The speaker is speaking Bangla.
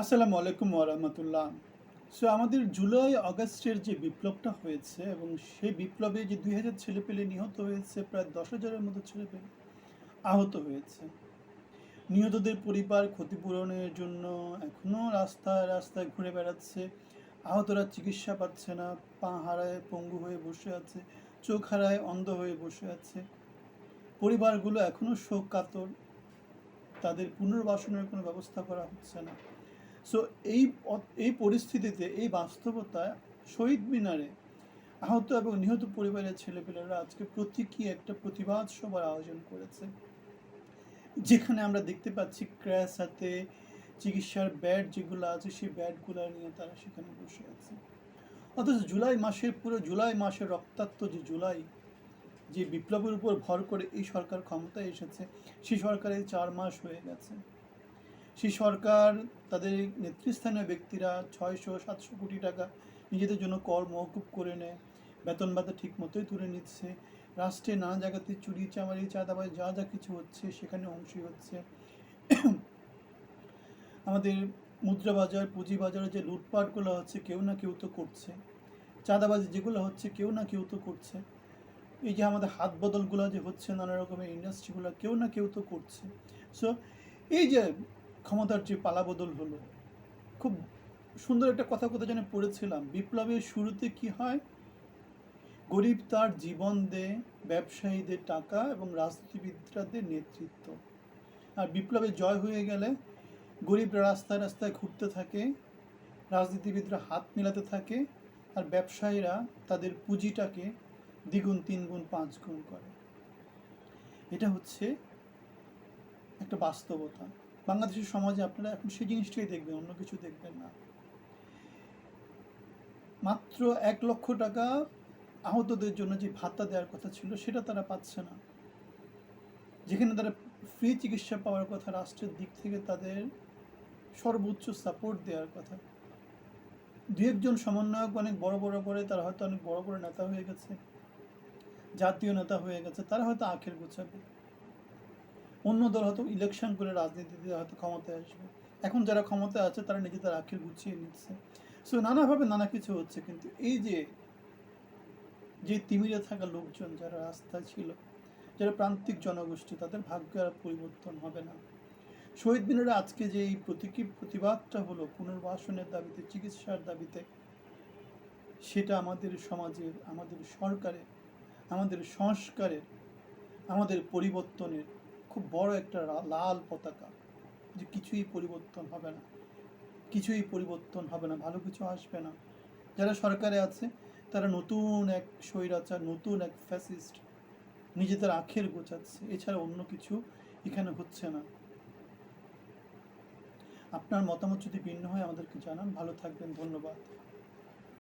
আসসালামু আলাইকুম ওরহমতুল্লাহ সো আমাদের জুলাই আগস্টের যে বিপ্লবটা হয়েছে এবং সেই বিপ্লবে যে দুই হাজার ছেলেপেলে নিহত হয়েছে, প্রায় দশ হাজারের মতো ছেলেপেলে আহত হয়েছে। নিহতদের পরিবার ক্ষতিপূরণের জন্য এখনও রাস্তায় রাস্তায় ঘুরে বেড়াচ্ছে। আহতরা চিকিৎসা পাচ্ছে না, পা হারায়, পঙ্গু হয়ে বসে আছে, চোখ হারায়, অন্ধ হয়ে বসে আছে। পরিবারগুলো এখনও শোক কাতর তাদের পুনর্বাসনের কোনো ব্যবস্থা করা হচ্ছে না। সো এই এই পরিস্থিতিতে, এই বাস্তবতায় শহীদ মিনারে আহত এবং নিহত পরিবারের ছেলেপেলেরা আজকে প্রতীকী একটা প্রতিবাদ সভার আয়োজন করেছে। যেখানে আমরা দেখতে পাচ্ছি ক্র্যাশ হাতে চিকিৎসার ব্যাড যেগুলো আছে, সেই ব্যাডগুলো নিয়ে তারা সেখানে বসে আছে। অথচ জুলাই মাসের পুরো, জুলাই মাসের রক্তাক্ত যে জুলাই, যে বিপ্লবের উপর ভর করে এই সরকার ক্ষমতায় এসেছে, সেই সরকারের চার মাস হয়ে গেছে। সেই সরকার, তাদের নেতৃস্থানীয় ব্যক্তিরা ছয়শো, সাতশো কোটি টাকা নিজেদের জন্য কর মওকুব করে নেয়। বেতন ভাতা ঠিক মতোই তুলে নিচ্ছে। রাষ্ট্রে নানা জায়গাতে চুরি, চামারি, চাঁদাবাজ, যা যা কিছু হচ্ছে সেখানে অংশী হচ্ছে। আমাদের মুদ্রা বাজার পুঁজি বাজারে যে লুটপাটগুলো হচ্ছে কেউ না কেউ তো করছে। চাঁদাবাজি যেগুলো হচ্ছে কেউ না কেউ তো করছে। এই যে আমাদের হাত বদলগুলো যে হচ্ছে নানা রকমের ইন্ডাস্ট্রিগুলো কেউ না কেউ তো করছে। সো এই যে ক্ষমতার যে পালাবদল হলো। খুব সুন্দর একটা কথা কোথায় যেন পড়েছিলাম, বিপ্লবের শুরুতে কি হয়? গরিব তার জীবন দেয়, ব্যবসায়ীদের টাকা এবং রাজনীতিবিদদের নেতৃত্ব। আর বিপ্লবে জয় হয়ে গেলে গরিবরা রাস্তায় রাস্তায় ঘুরতে থাকে, রাজনীতিবিদরা হাত মেলাতে থাকে, আর ব্যবসায়ীরা তাদের পুঁজিটাকে দ্বিগুণ তিন গুণ পাঁচ গুণ করে। এটা হচ্ছে একটা বাস্তবতা। বাংলাদেশের সমাজে আপনারা এখন সেই জিনিসটাই দেখবেন, অন্য কিছু দেখবেন না। মাত্র এক লক্ষ টাকা আহতদের জন্য যে ভাতা দেওয়ার কথা ছিল, সেটা তারা পাচ্ছে না। যেখানে তারা ফ্রি চিকিৎসা পাওয়ার কথা, রাষ্ট্রের দিক থেকে তাদের সর্বোচ্চ সাপোর্ট দেওয়ার কথা। দু একজন সমন্বয়ক অনেক বড় বড় করে, তারা হয়তো অনেক বড় বড় নেতা হয়ে গেছে, জাতীয় নেতা হয়ে গেছে, তারা হয়তো আখের গোছাবে। অন্য দল হয়তো ইলেকশন করে রাজনীতিতে হয়তো ক্ষমতায় আসবে। এখন যারা ক্ষমতায় আছে, তারা নিজেদের আখের গুছিয়ে নিচ্ছে। সো নানাভাবে নানা কিছু হচ্ছে, কিন্তু এই যে যে তিমিরে থাকা লোকজন যারা রাস্তায় ছিল, যারা প্রান্তিক জনগোষ্ঠী, তাদের ভাগ্য আর পরিবর্তন হবে না। শহীদ মিনারে আজকে যে এই প্রতীকী প্রতিবাদটা হলো, পুনর্বাসনের দাবিতে, চিকিৎসার দাবিতে, সেটা আমাদের সমাজের, আমাদের সরকারের, আমাদের সংস্কারের, আমাদের পরিবর্তনের খুব বড় একটা লাল পতাকা যে কিছুই পরিবর্তন হবে না। কিছুই পরিবর্তন হবে না, ভালো কিছু আসবে না। যারা সরকারে আছে, তারা নতুন এক স্বৈরাচার, নতুন এক ফ্যাসিস্ট নিজেদের আখের গোছাচ্ছে। এছাড়া অন্য কিছু এখানে হচ্ছে না। আপনার মতামত যদি ভিন্ন হয়, আমাদেরকে জানান। ভালো থাকবেন, ধন্যবাদ।